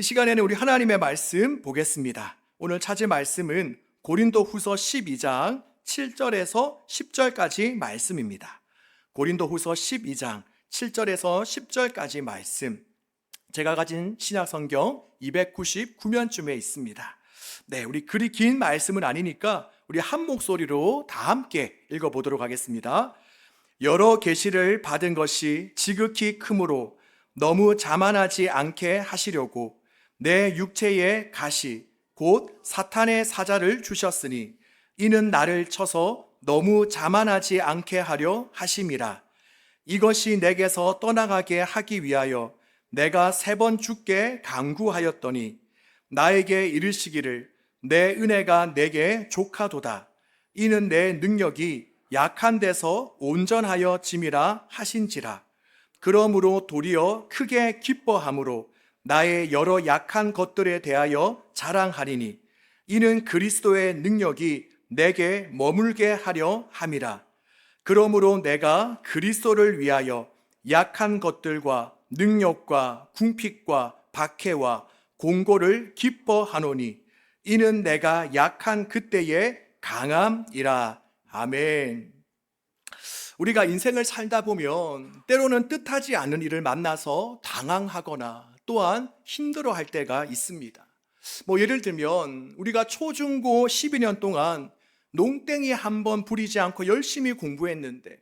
이 시간에는 우리 하나님의 말씀 보겠습니다. 오늘 찾을 말씀은 고린도 후서 12장 7절에서 10절까지 말씀입니다. 고린도 후서 12장 7절에서 10절까지 말씀. 제가 가진 신약 성경 299면쯤에 있습니다. 네, 우리 그리 긴 말씀은 아니니까 우리 한 목소리로 다 함께 읽어보도록 하겠습니다. 여러 계시를 받은 것이 지극히 크므로 너무 자만하지 않게 하시려고 내 육체의 가시 곧 사탄의 사자를 주셨으니 이는 나를 쳐서 너무 자만하지 않게 하려 하심이라. 이것이 내게서 떠나가게 하기 위하여 내가 세 번 죽게 강구하였더니 나에게 이르시기를 내 은혜가 내게 족하도다. 이는 내 능력이 약한 데서 온전하여 짐이라 하신지라. 그러므로 도리어 크게 기뻐함으로 나의 여러 약한 것들에 대하여 자랑하리니 이는 그리스도의 능력이 내게 머물게 하려 함이라. 그러므로 내가 그리스도를 위하여 약한 것들과 능력과 궁핍과 박해와 공고를 기뻐하노니 이는 내가 약한 그때의 강함이라. 아멘. 우리가 인생을 살다 보면 때로는 뜻하지 않은 일을 만나서 당황하거나 또한 힘들어 할 때가 있습니다. 뭐 예를 들면 우리가 초중고 12년 동안 농땡이 한 번 부리지 않고 열심히 공부했는데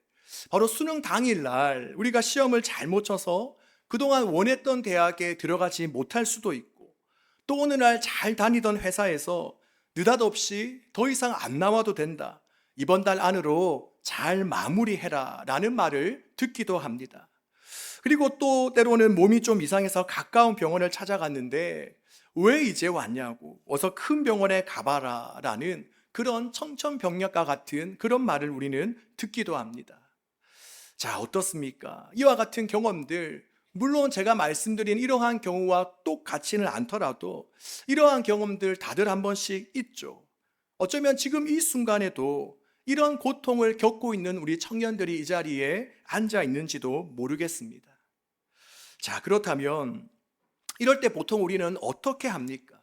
바로 수능 당일 날 우리가 시험을 잘못 쳐서 그동안 원했던 대학에 들어가지 못할 수도 있고 또 어느 날 잘 다니던 회사에서 느닷없이 더 이상 안 나와도 된다. 이번 달 안으로 잘 마무리해라 라는 말을 듣기도 합니다. 그리고 또 때로는 몸이 좀 이상해서 가까운 병원을 찾아갔는데 왜 이제 왔냐고 어서 큰 병원에 가봐라 라는 그런 청천벽력과 같은 그런 말을 우리는 듣기도 합니다. 자, 어떻습니까? 이와 같은 경험들, 물론 제가 말씀드린 이러한 경우와 똑같지는 않더라도 이러한 경험들 다들 한 번씩 있죠. 어쩌면 지금 이 순간에도 이런 고통을 겪고 있는 우리 청년들이 이 자리에 앉아 있는지도 모르겠습니다. 자, 그렇다면 이럴 때 보통 우리는 어떻게 합니까?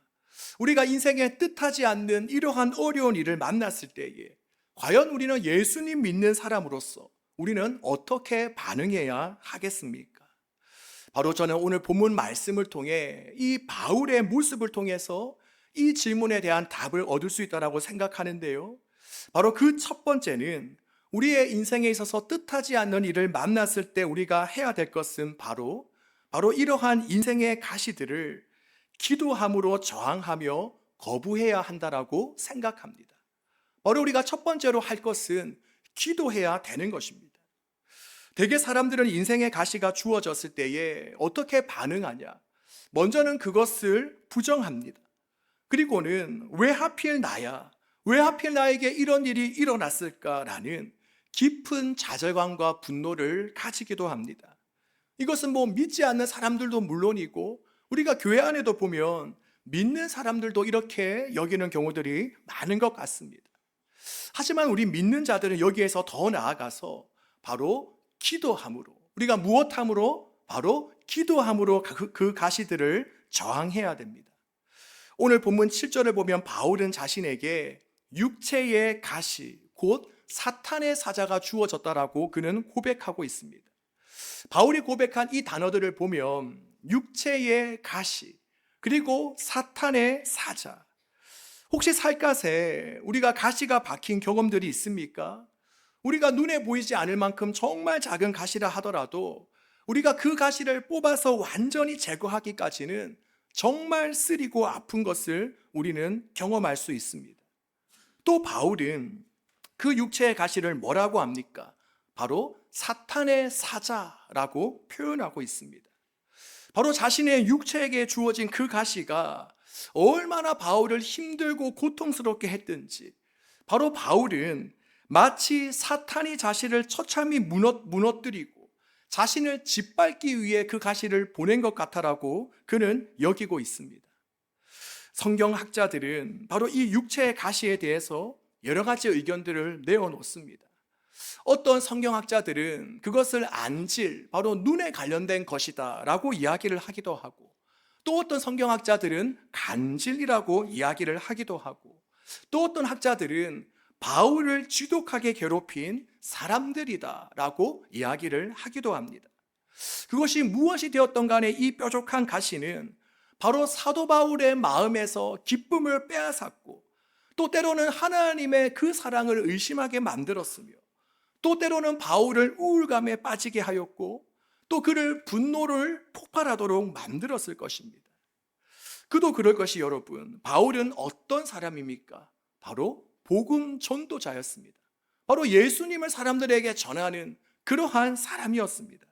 우리가 인생에 뜻하지 않는 이러한 어려운 일을 만났을 때에 과연 우리는 예수님 믿는 사람으로서 우리는 어떻게 반응해야 하겠습니까? 바로 저는 오늘 본문 말씀을 통해 이 바울의 모습을 통해서 이 질문에 대한 답을 얻을 수 있다고 생각하는데요. 바로 그 첫 번째는 우리의 인생에 있어서 뜻하지 않는 일을 만났을 때 우리가 해야 될 것은 바로 바로 이러한 인생의 가시들을 기도함으로 저항하며 거부해야 한다라고 생각합니다. 바로 우리가 첫 번째로 할 것은 기도해야 되는 것입니다. 대개 사람들은 인생의 가시가 주어졌을 때에 어떻게 반응하냐? 먼저는 그것을 부정합니다. 그리고는 왜 하필 나야? 왜 하필 나에게 이런 일이 일어났을까라는 깊은 좌절감과 분노를 가지기도 합니다. 이것은 뭐 믿지 않는 사람들도 물론이고 우리가 교회 안에도 보면 믿는 사람들도 이렇게 여기는 경우들이 많은 것 같습니다. 하지만 우리 믿는 자들은 여기에서 더 나아가서 바로 기도함으로 우리가 무엇함으로 바로 기도함으로 그, 그 가시들을 저항해야 됩니다. 오늘 본문 7절을 보면 바울은 자신에게 육체의 가시 곧 사탄의 사자가 주어졌다라고 그는 고백하고 있습니다. 바울이 고백한 이 단어들을 보면 육체의 가시 그리고 사탄의 사자 혹시 살갗에 우리가 가시가 박힌 경험들이 있습니까? 우리가 눈에 보이지 않을 만큼 정말 작은 가시라 하더라도 우리가 그 가시를 뽑아서 완전히 제거하기까지는 정말 쓰리고 아픈 것을 우리는 경험할 수 있습니다. 또 바울은 그 육체의 가시를 뭐라고 합니까? 바로 사탄의 사자라고 표현하고 있습니다. 바로 자신의 육체에게 주어진 그 가시가 얼마나 바울을 힘들고 고통스럽게 했든지 바로 바울은 마치 사탄이 자신을 처참히 무너 뜨리고 자신을 짓밟기 위해 그 가시를 보낸 것 같아라고 그는 여기고 있습니다. 성경학자들은 바로 이 육체의 가시에 대해서 여러 가지 의견들을 내어놓습니다. 어떤 성경학자들은 그것을 안질, 바로 눈에 관련된 것이다 라고 이야기를 하기도 하고, 또 어떤 성경학자들은 간질이라고 이야기를 하기도 하고 또 어떤 학자들은 바울을 지독하게 괴롭힌 사람들이다 라고 이야기를 하기도 합니다. 그것이 무엇이 되었던 간에 이 뾰족한 가시는 바로 사도 바울의 마음에서 기쁨을 빼앗았고 또 때로는 하나님의 그 사랑을 의심하게 만들었으며 또 때로는 바울을 우울감에 빠지게 하였고 또 그를 분노를 폭발하도록 만들었을 것입니다. 그도 그럴 것이 여러분, 바울은 어떤 사람입니까? 바로 복음 전도자였습니다. 바로 예수님을 사람들에게 전하는 그러한 사람이었습니다.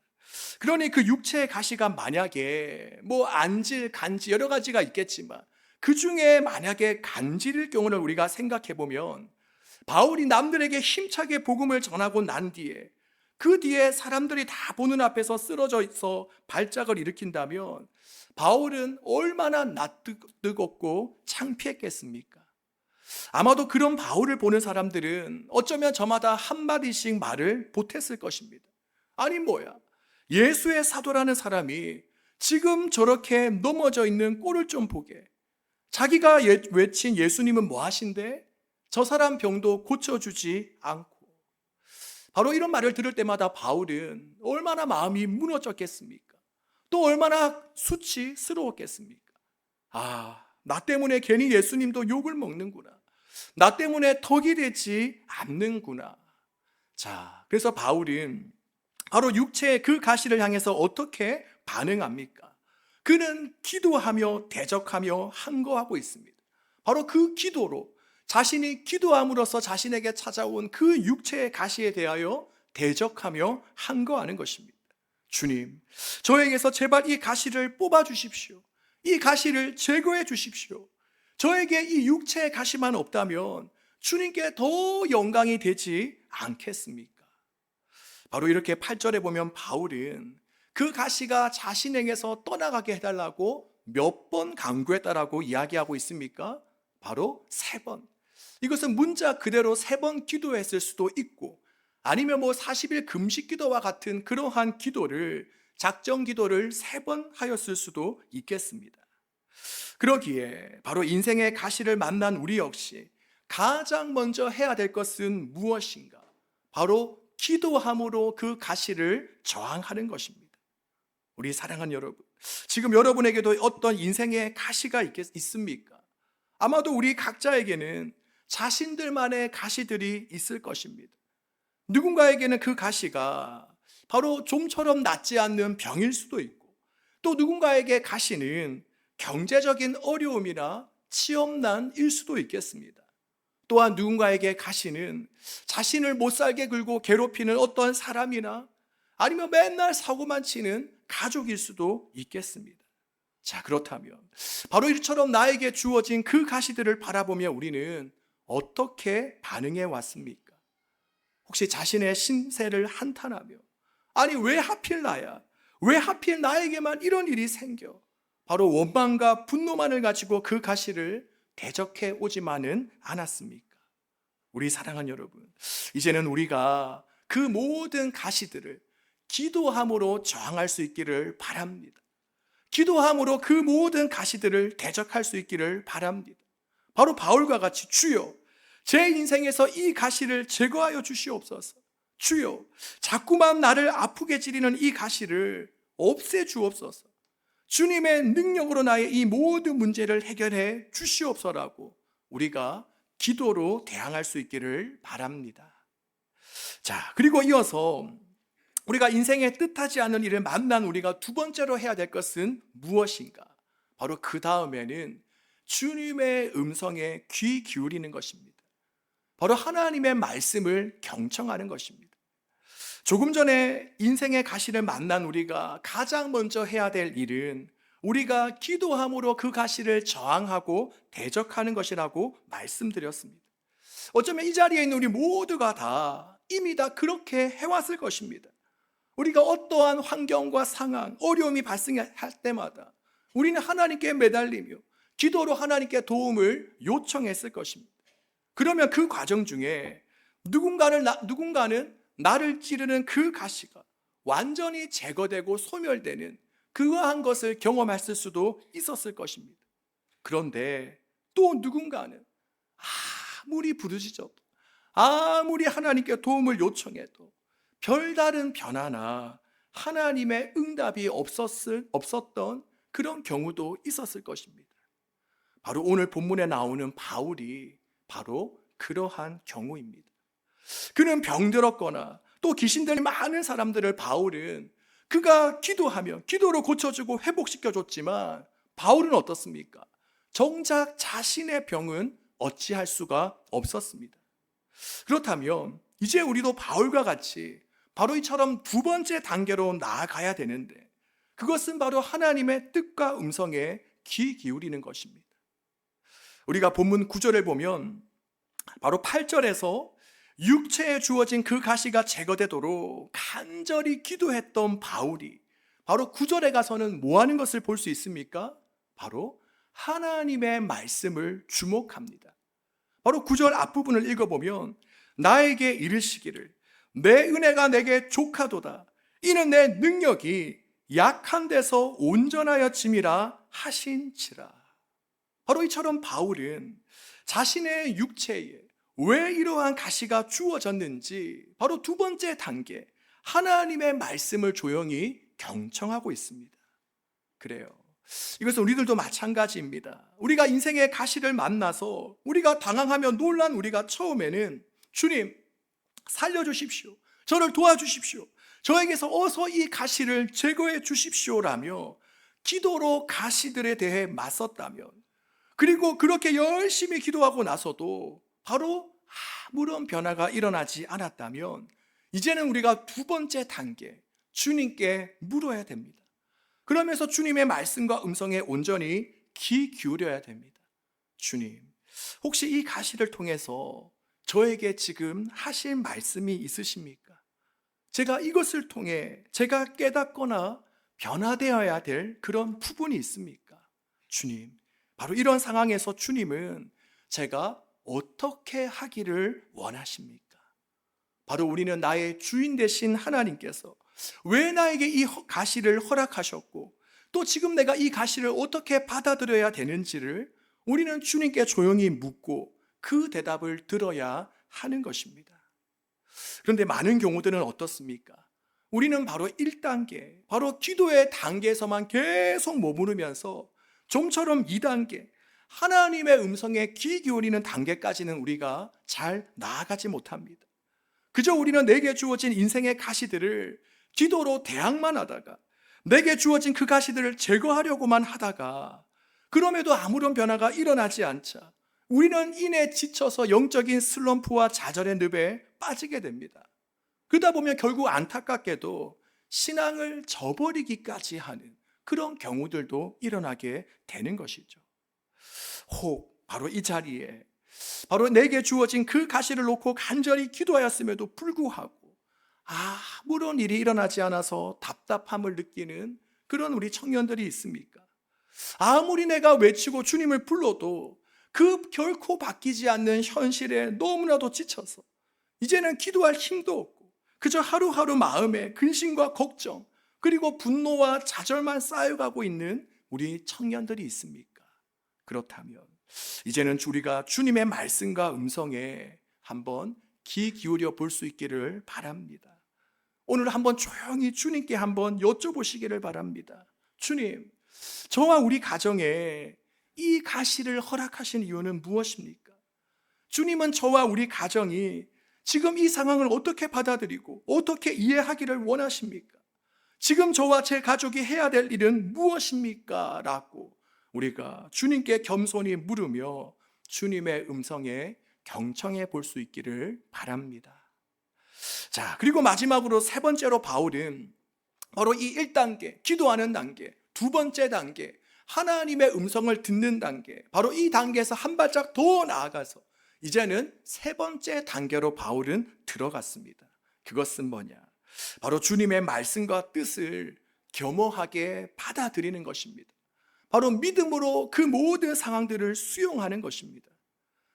그러니 그 육체의 가시가 만약에 뭐 안질, 간지 여러 가지가 있겠지만 그 중에 만약에 간질일 경우를 우리가 생각해 보면 바울이 남들에게 힘차게 복음을 전하고 난 뒤에 그 뒤에 사람들이 다 보는 앞에서 쓰러져 있어 발작을 일으킨다면 바울은 얼마나 낯뜨겁고 창피했겠습니까? 아마도 그런 바울을 보는 사람들은 어쩌면 저마다 한마디씩 말을 보탰을 것입니다. 아니, 뭐야. 예수의 사도라는 사람이 지금 저렇게 넘어져 있는 꼴을 좀 보게. 자기가 예- 외친 예수님은 뭐 하신데? 저 사람 병도 고쳐주지 않고. 바로 이런 말을 들을 때마다 바울은 얼마나 마음이 무너졌겠습니까? 또 얼마나 수치스러웠겠습니까? 아, 나 때문에 괜히 예수님도 욕을 먹는구나. 나 때문에 덕이 되지 않는구나. 자, 그래서 바울은 바로 육체의 그 가시를 향해서 어떻게 반응합니까? 그는 기도하며 대적하며 항거하고 있습니다. 바로 그 기도로 자신이 기도함으로써 자신에게 찾아온 그 육체의 가시에 대하여 대적하며 항거하는 것입니다. 주님, 저에게서 제발 이 가시를 뽑아 주십시오. 이 가시를 제거해 주십시오. 저에게 이 육체의 가시만 없다면 주님께 더 영광이 되지 않겠습니까? 바로 이렇게 8절에 보면 바울은 그 가시가 자신에게서 떠나가게 해달라고 몇 번 강구했다라고 이야기하고 있습니까? 바로 세 번. 이것은 문자 그대로 세 번 기도했을 수도 있고 아니면 뭐 40일 금식 기도와 같은 그러한 기도를 작정 기도를 세 번 하였을 수도 있겠습니다. 그러기에 바로 인생의 가시를 만난 우리 역시 가장 먼저 해야 될 것은 무엇인가? 바로 기도함으로 그 가시를 저항하는 것입니다. 우리 사랑하는 여러분, 지금 여러분에게도 어떤 인생의 가시가 있겠, 있습니까? 아마도 우리 각자에게는 자신들만의 가시들이 있을 것입니다. 누군가에게는 그 가시가 바로 좀처럼 낫지 않는 병일 수도 있고, 또 누군가에게 가시는 경제적인 어려움이나 취업난일 수도 있겠습니다. 또한 누군가에게 가시는 자신을 못 살게 굴고 괴롭히는 어떤 사람이나 아니면 맨날 사고만 치는 가족일 수도 있겠습니다. 자, 그렇다면 바로 이처럼 나에게 주어진 그 가시들을 바라보며 우리는 어떻게 반응해 왔습니까? 혹시 자신의 신세를 한탄하며 아니 왜 하필 나야? 왜 하필 나에게만 이런 일이 생겨? 바로 원망과 분노만을 가지고 그 가시를 대적해 오지만은 않았습니까? 우리 사랑하는 여러분, 이제는 우리가 그 모든 가시들을 기도함으로 저항할 수 있기를 바랍니다. 기도함으로 그 모든 가시들을 대적할 수 있기를 바랍니다. 바로 바울과 같이 주여, 제 인생에서 이 가시를 제거하여 주시옵소서. 주여, 자꾸만 나를 아프게 찌르는 이 가시를 없애 주옵소서. 주님의 능력으로 나의 이 모든 문제를 해결해 주시옵소라고 우리가 기도로 대항할 수 있기를 바랍니다. 자, 그리고 이어서 우리가 인생에 뜻하지 않은 일을 만난 우리가 두 번째로 해야 될 것은 무엇인가? 바로 그 다음에는 주님의 음성에 귀 기울이는 것입니다. 바로 하나님의 말씀을 경청하는 것입니다. 조금 전에 인생의 가시를 만난 우리가 가장 먼저 해야 될 일은 우리가 기도함으로 그 가시를 저항하고 대적하는 것이라고 말씀드렸습니다. 어쩌면 이 자리에 있는 우리 모두가 다 이미 다 그렇게 해왔을 것입니다. 우리가 어떠한 환경과 상황, 어려움이 발생할 때마다 우리는 하나님께 매달리며 기도로 하나님께 도움을 요청했을 것입니다. 그러면 그 과정 중에 누군가는, 누군가는 나를 찌르는 그 가시가 완전히 제거되고 소멸되는 그러한 것을 경험했을 수도 있었을 것입니다. 그런데 또 누군가는 아무리 부르짖어도 아무리 하나님께 도움을 요청해도 별다른 변화나 하나님의 응답이 없었을, 없었던 그런 경우도 있었을 것입니다. 바로 오늘 본문에 나오는 바울이 바로 그러한 경우입니다. 그는 병들었거나 또 귀신들이 많은 사람들을 바울은 그가 기도하면 기도로 고쳐주고 회복시켜줬지만 바울은 어떻습니까? 정작 자신의 병은 어찌할 수가 없었습니다. 그렇다면 이제 우리도 바울과 같이 바로 이처럼 두 번째 단계로 나아가야 되는데 그것은 바로 하나님의 뜻과 음성에 귀 기울이는 것입니다. 우리가 본문 9절을 보면 바로 8절에서 육체에 주어진 그 가시가 제거되도록 간절히 기도했던 바울이 바로 9절에 가서는 뭐 하는 것을 볼 수 있습니까? 바로 하나님의 말씀을 주목합니다. 바로 9절 앞부분을 읽어보면 나에게 이르시기를 내 은혜가 내게 족하도다. 이는 내 능력이 약한 데서 온전하여 짐이라 하신지라. 바로 이처럼 바울은 자신의 육체에 왜 이러한 가시가 주어졌는지 바로 두 번째 단계 하나님의 말씀을 조용히 경청하고 있습니다. 그래요. 이것은 우리들도 마찬가지입니다. 우리가 인생의 가시를 만나서 우리가 당황하며 놀란 우리가 처음에는 주님 살려주십시오. 저를 도와주십시오. 저에게서 어서 이 가시를 제거해 주십시오라며 기도로 가시들에 대해 맞섰다면 그리고 그렇게 열심히 기도하고 나서도 바로 아무런 변화가 일어나지 않았다면 이제는 우리가 두 번째 단계 주님께 물어야 됩니다. 그러면서 주님의 말씀과 음성에 온전히 귀 기울여야 됩니다. 주님, 혹시 이 가시를 통해서 저에게 지금 하실 말씀이 있으십니까? 제가 이것을 통해 제가 깨닫거나 변화되어야 될 그런 부분이 있습니까? 주님, 바로 이런 상황에서 주님은 제가 어떻게 하기를 원하십니까? 바로 우리는 나의 주인 되신 하나님께서 왜 나에게 이 가시를 허락하셨고 또 지금 내가 이 가시를 어떻게 받아들여야 되는지를 우리는 주님께 조용히 묻고 그 대답을 들어야 하는 것입니다. 그런데 많은 경우들은 어떻습니까? 우리는 바로 1단계, 바로 기도의 단계에서만 계속 머무르면서 좀처럼 2단계, 하나님의 음성에 귀 기울이는 단계까지는 우리가 잘 나아가지 못합니다. 그저 우리는 내게 주어진 인생의 가시들을 기도로 대항만 하다가 내게 주어진 그 가시들을 제거하려고만 하다가 그럼에도 아무런 변화가 일어나지 않자 우리는 이내 지쳐서 영적인 슬럼프와 좌절의 늪에 빠지게 됩니다. 그러다 보면 결국 안타깝게도 신앙을 저버리기까지 하는 그런 경우들도 일어나게 되는 것이죠. 혹 바로 이 자리에 바로 내게 주어진 그 가시를 놓고 간절히 기도하였음에도 불구하고 아무런 일이 일어나지 않아서 답답함을 느끼는 그런 우리 청년들이 있습니까? 아무리 내가 외치고 주님을 불러도 그 결코 바뀌지 않는 현실에 너무나도 지쳐서 이제는 기도할 힘도 없고 그저 하루하루 마음에 근심과 걱정 그리고 분노와 좌절만 쌓여가고 있는 우리 청년들이 있습니까? 그렇다면 이제는 우리가 주님의 말씀과 음성에 한번 귀 기울여 볼 수 있기를 바랍니다. 오늘 한번 조용히 주님께 한번 여쭤보시기를 바랍니다. 주님, 저와 우리 가정에 이 가시를 허락하신 이유는 무엇입니까? 주님은 저와 우리 가정이 지금 이 상황을 어떻게 받아들이고 어떻게 이해하기를 원하십니까? 지금 저와 제 가족이 해야 될 일은 무엇입니까? 라고 우리가 주님께 겸손히 물으며 주님의 음성에 경청해 볼 수 있기를 바랍니다. 자, 그리고 마지막으로 세 번째로 바울은 바로 이 1단계, 기도하는 단계, 두 번째 단계, 하나님의 음성을 듣는 단계, 바로 이 단계에서 한 발짝 더 나아가서 이제는 세 번째 단계로 바울은 들어갔습니다. 그것은 뭐냐? 바로 주님의 말씀과 뜻을 겸허하게 받아들이는 것입니다. 바로 믿음으로 그 모든 상황들을 수용하는 것입니다.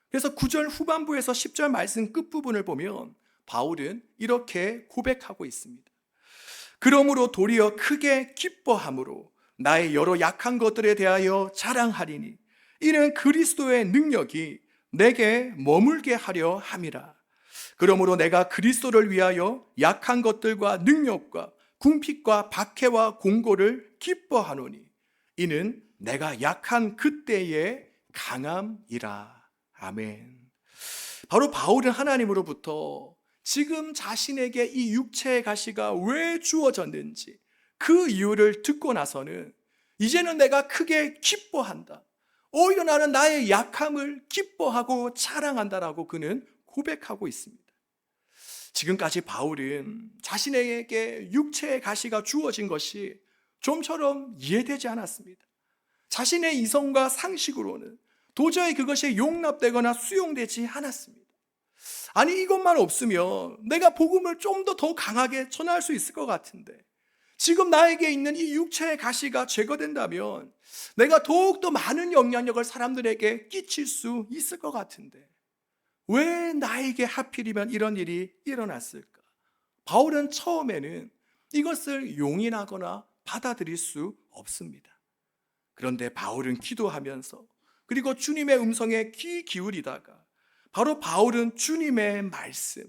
그래서 9절 후반부에서 10절 말씀 끝부분을 보면 바울은 이렇게 고백하고 있습니다. 그러므로 도리어 크게 기뻐함으로 나의 여러 약한 것들에 대하여 자랑하리니 이는 그리스도의 능력이 내게 머물게 하려 함이라. 그러므로 내가 그리스도를 위하여 약한 것들과 능력과 궁핍과 박해와 공고를 기뻐하노니 이는 내가 약한 그때의 강함이라. 아멘. 바로 바울은 하나님으로부터 지금 자신에게 이 육체의 가시가 왜 주어졌는지 그 이유를 듣고 나서는 이제는 내가 크게 기뻐한다. 오히려 나는 나의 약함을 기뻐하고 자랑한다라고 그는 고백하고 있습니다. 지금까지 바울은 자신에게 육체의 가시가 주어진 것이 좀처럼 이해되지 않았습니다. 자신의 이성과 상식으로는 도저히 그것이 용납되거나 수용되지 않았습니다. 아니, 이것만 없으면 내가 복음을 좀 더 더 강하게 전할 수 있을 것 같은데, 지금 나에게 있는 이 육체의 가시가 제거된다면 내가 더욱더 많은 영향력을 사람들에게 끼칠 수 있을 것 같은데, 왜 나에게 하필이면 이런 일이 일어났을까? 바울은 처음에는 이것을 용인하거나 받아들일 수 없습니다. 그런데 바울은 기도하면서 그리고 주님의 음성에 귀 기울이다가 바로 바울은 주님의 말씀,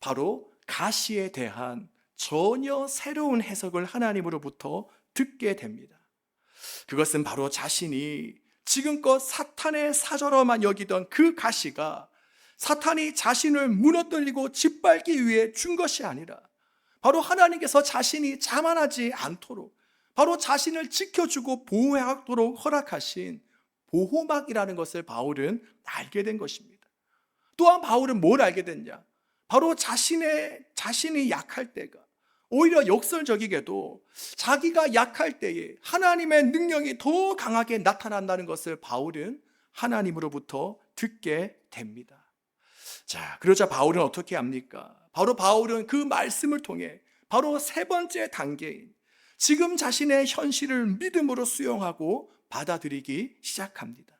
바로 가시에 대한 전혀 새로운 해석을 하나님으로부터 듣게 됩니다. 그것은 바로 자신이 지금껏 사탄의 사저로만 여기던 그 가시가 사탄이 자신을 무너뜨리고 짓밟기 위해 준 것이 아니라 바로 하나님께서 자신이 자만하지 않도록 바로 자신을 지켜주고 보호하도록 허락하신 보호막이라는 것을 바울은 알게 된 것입니다. 또한 바울은 뭘 알게 됐냐? 바로 자신의 자신이 약할 때가 오히려 역설적이게도 자기가 약할 때에 하나님의 능력이 더 강하게 나타난다는 것을 바울은 하나님으로부터 듣게 됩니다. 자, 그러자 바울은 어떻게 합니까? 바로 바울은 그 말씀을 통해 바로 세 번째 단계인 지금 자신의 현실을 믿음으로 수용하고 받아들이기 시작합니다.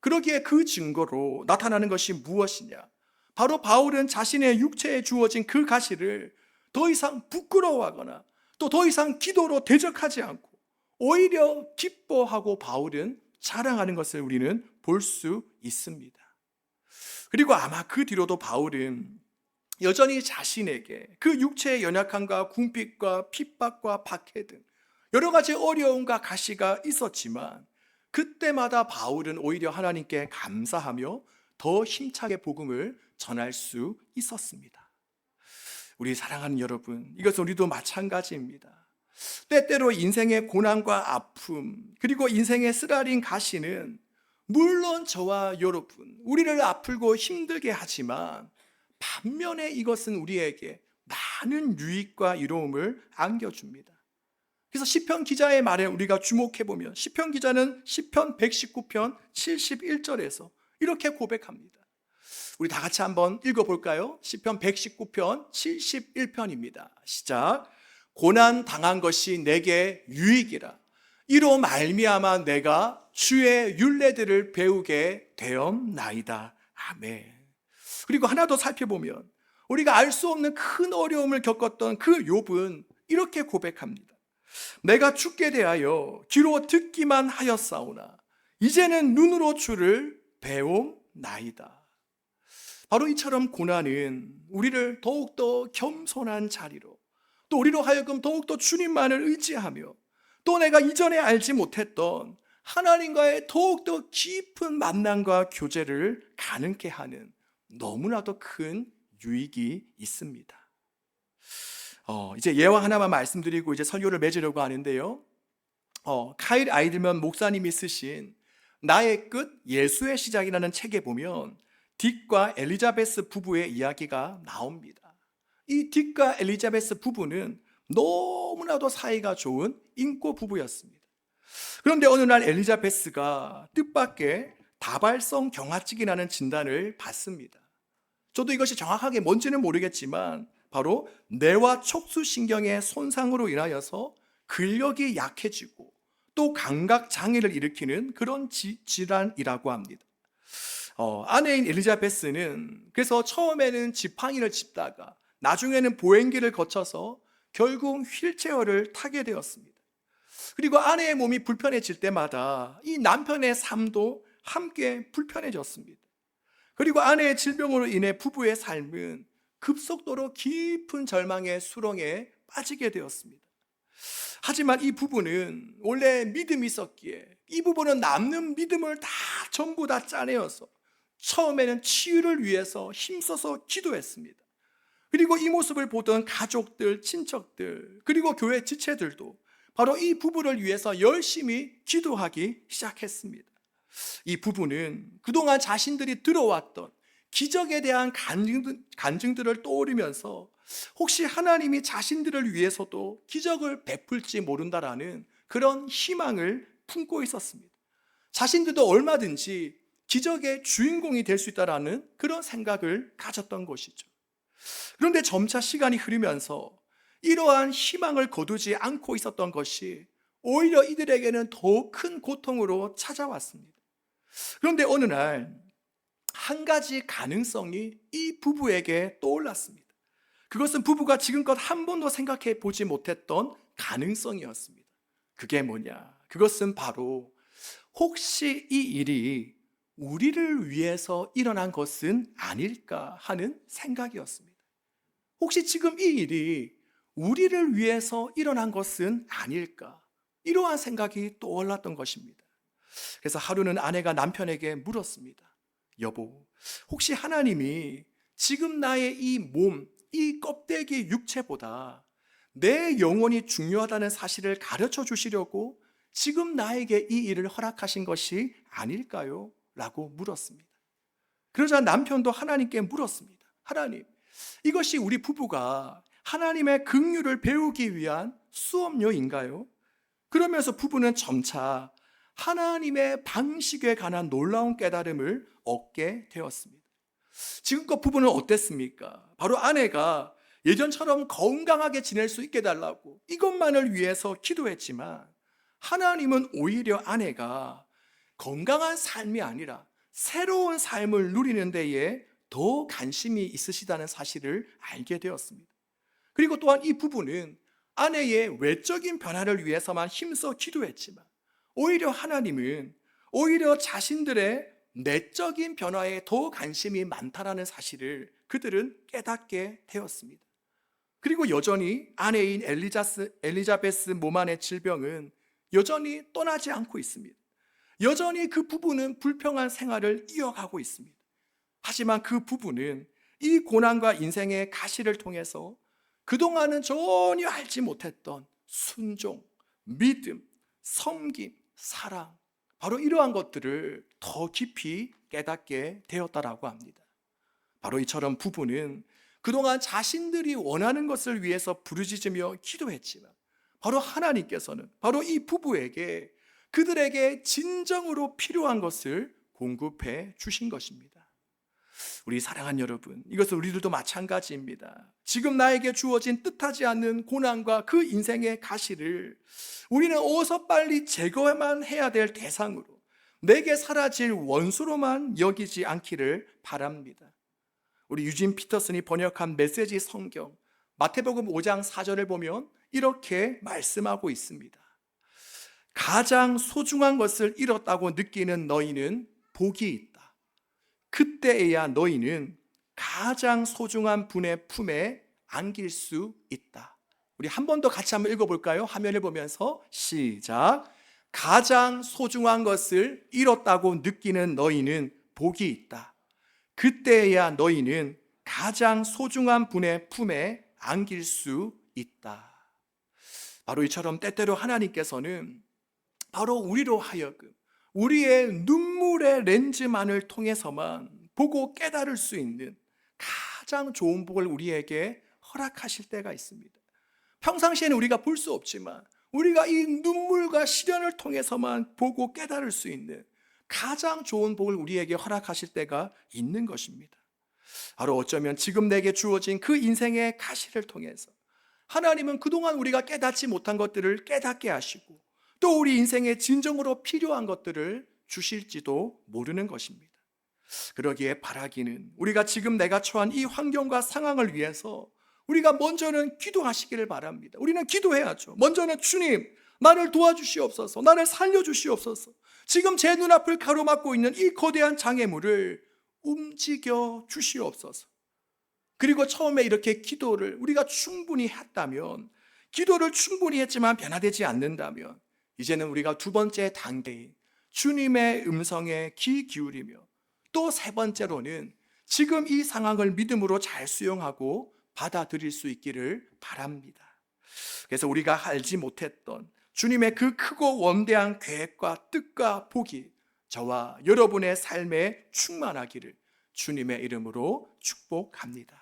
그러기에 그 증거로 나타나는 것이 무엇이냐? 바로 바울은 자신의 육체에 주어진 그 가시를 더 이상 부끄러워하거나 또 더 이상 기도로 대적하지 않고 오히려 기뻐하고 바울은 자랑하는 것을 우리는 볼 수 있습니다. 그리고 아마 그 뒤로도 바울은 여전히 자신에게 그 육체의 연약함과 궁핍과 핍박과 박해 등 여러 가지 어려움과 가시가 있었지만 그때마다 바울은 오히려 하나님께 감사하며 더 힘차게 복음을 전할 수 있었습니다. 우리 사랑하는 여러분, 이것은 우리도 마찬가지입니다. 때때로 인생의 고난과 아픔, 그리고 인생의 쓰라린 가시는 물론 저와 여러분, 우리를 아프고 힘들게 하지만 반면에 이것은 우리에게 많은 유익과 이로움을 안겨줍니다. 그래서 시편 기자의 말에 우리가 주목해 보면 시편 기자는 시편 119편 71절에서 이렇게 고백합니다. 우리 다 같이 한번 읽어 볼까요? 시편 119편 71편입니다. 시작. 고난 당한 것이 내게 유익이라. 이로 말미암아 내가 주의 율례들을 배우게 되었나이다. 아멘. 그리고 하나 더 살펴보면 우리가 알 수 없는 큰 어려움을 겪었던 그 욥은 이렇게 고백합니다. 내가 죽게 대하여 귀로 듣기만 하였사오나 이제는 눈으로 주를 배움나이다. 바로 이처럼 고난은 우리를 더욱더 겸손한 자리로 또 우리로 하여금 더욱더 주님만을 의지하며 또 내가 이전에 알지 못했던 하나님과의 더욱더 깊은 만남과 교제를 가능케 하는 너무나도 큰 유익이 있습니다. 어, 이제 예화 하나만 말씀드리고 이제 설교를 맺으려고 하는데요. 어, 카일 아이들만 목사님이 쓰신 나의 끝 예수의 시작이라는 책에 보면 딕과 엘리자베스 부부의 이야기가 나옵니다. 이 딕과 엘리자베스 부부는 너무나도 사이가 좋은 인고 부부였습니다. 그런데 어느 날 엘리자베스가 뜻밖의 다발성 경화증이라는 진단을 받습니다. 저도 이것이 정확하게 뭔지는 모르겠지만 바로 뇌와 촉수신경의 손상으로 인하여서 근력이 약해지고 또 감각 장애를 일으키는 그런 지, 질환이라고 합니다. 어, 아내인 엘리자베스는 그래서 처음에는 지팡이를 짚다가 나중에는 보행기를 거쳐서 결국 휠체어를 타게 되었습니다. 그리고 아내의 몸이 불편해질 때마다 이 남편의 삶도 함께 불편해졌습니다. 그리고 아내의 질병으로 인해 부부의 삶은 급속도로 깊은 절망의 수렁에 빠지게 되었습니다. 하지만 이 부부는 원래 믿음이 있었기에 이 부부는 남는 믿음을 다 전부 다 짜내어서 처음에는 치유를 위해서 힘써서 기도했습니다. 그리고 이 모습을 보던 가족들, 친척들, 그리고 교회 지체들도 바로 이 부부를 위해서 열심히 기도하기 시작했습니다. 이 부부는 그동안 자신들이 들어왔던 기적에 대한 간증, 간증 들을 떠올리면서 혹시 하나님이 자신들을 위해서도 기적을 베풀지 모른다라는 그런 희망을 품고 있었습니다. 자신들도 얼마든지 기적의 주인공이 될 수 있다라는 그런 생각을 가졌던 것이죠. 그런데 점차 시간이 흐르면서 이러한 희망을 거두지 않고 있었던 것이 오히려 이들에게는 더큰 고통으로 찾아왔습니다. 그런데 어느 날 한 가지 가능성이 이 부부에게 떠올랐습니다. 그것은 부부가 지금껏 한 번도 생각해 보지 못했던 가능성이었습니다. 그게 뭐냐? 그것은 바로 혹시 이 일이 우리를 위해서 일어난 것은 아닐까 하는 생각이었습니다. 혹시 지금 이 일이 우리를 위해서 일어난 것은 아닐까? 이러한 생각이 떠올랐던 것입니다. 그래서 하루는 아내가 남편에게 물었습니다. 여보, 혹시 하나님이 지금 나의 이 몸, 이 껍데기 육체보다 내 영혼이 중요하다는 사실을 가르쳐 주시려고 지금 나에게 이 일을 허락하신 것이 아닐까요? 라고 물었습니다. 그러자 남편도 하나님께 물었습니다. 하나님, 이것이 우리 부부가 하나님의 긍휼을 배우기 위한 수업료인가요? 그러면서 부부는 점차 하나님의 방식에 관한 놀라운 깨달음을 얻게 되었습니다. 지금껏 부부는 어땠습니까? 바로 아내가 예전처럼 건강하게 지낼 수 있게 달라고 이것만을 위해서 기도했지만 하나님은 오히려 아내가 건강한 삶이 아니라 새로운 삶을 누리는 데에 더 관심이 있으시다는 사실을 알게 되었습니다. 그리고 또한 이 부부는 아내의 외적인 변화를 위해서만 힘써 기도했지만 오히려 하나님은 오히려 자신들의 내적인 변화에 더 관심이 많다라는 사실을 그들은 깨닫게 되었습니다. 그리고 여전히 아내인 엘리자스, 엘리자베스 몸 안의 질병은 여전히 떠나지 않고 있습니다. 여전히 그 부부는 불평한 생활을 이어가고 있습니다. 하지만 그 부부는 이 고난과 인생의 가시를 통해서 그동안은 전혀 알지 못했던 순종, 믿음, 섬김, 사랑, 바로 이러한 것들을 더 깊이 깨닫게 되었다라고 합니다. 바로 이처럼 부부는 그동안 자신들이 원하는 것을 위해서 부르짖으며 기도했지만 바로 하나님께서는 바로 이 부부에게 그들에게 진정으로 필요한 것을 공급해 주신 것입니다. 우리 사랑한 여러분, 이것은 우리들도 마찬가지입니다. 지금 나에게 주어진 뜻하지 않는 고난과 그 인생의 가시를 우리는 어서 빨리 제거만 해야 될 대상으로 내게 사라질 원수로만 여기지 않기를 바랍니다. 우리 유진 피터슨이 번역한 메시지 성경 마태복음 5장 4절을 보면 이렇게 말씀하고 있습니다. 가장 소중한 것을 잃었다고 느끼는 너희는 복이. 그때에야 너희는 가장 소중한 분의 품에 안길 수 있다. 우리 한 번 더 같이 한번 읽어볼까요? 화면을 보면서 시작. 가장 소중한 것을 잃었다고 느끼는 너희는 복이 있다. 그때에야 너희는 가장 소중한 분의 품에 안길 수 있다. 바로 이처럼 때때로 하나님께서는 바로 우리로 하여금 우리의 눈물의 렌즈만을 통해서만 보고 깨달을 수 있는 가장 좋은 복을 우리에게 허락하실 때가 있습니다. 평상시에는 우리가 볼 수 없지만 우리가 이 눈물과 시련을 통해서만 보고 깨달을 수 있는 가장 좋은 복을 우리에게 허락하실 때가 있는 것입니다. 바로 어쩌면 지금 내게 주어진 그 인생의 가시를 통해서 하나님은 그동안 우리가 깨닫지 못한 것들을 깨닫게 하시고 또 우리 인생에 진정으로 필요한 것들을 주실지도 모르는 것입니다. 그러기에 바라기는 우리가 지금 내가 처한 이 환경과 상황을 위해서 우리가 먼저는 기도하시기를 바랍니다. 우리는 기도해야죠. 먼저는 주님, 나를 도와주시옵소서, 나를 살려주시옵소서. 지금 제 눈앞을 가로막고 있는 이 거대한 장애물을 움직여 주시옵소서. 그리고 처음에 이렇게 기도를 우리가 충분히 했다면, 기도를 충분히 했지만 변화되지 않는다면, 이제는 우리가 두 번째 단계인 주님의 음성에 귀 기울이며, 또 세 번째로는 지금 이 상황을 믿음으로 잘 수용하고 받아들일 수 있기를 바랍니다. 그래서 우리가 알지 못했던 주님의 그 크고 원대한 계획과 뜻과 복이 저와 여러분의 삶에 충만하기를 주님의 이름으로 축복합니다.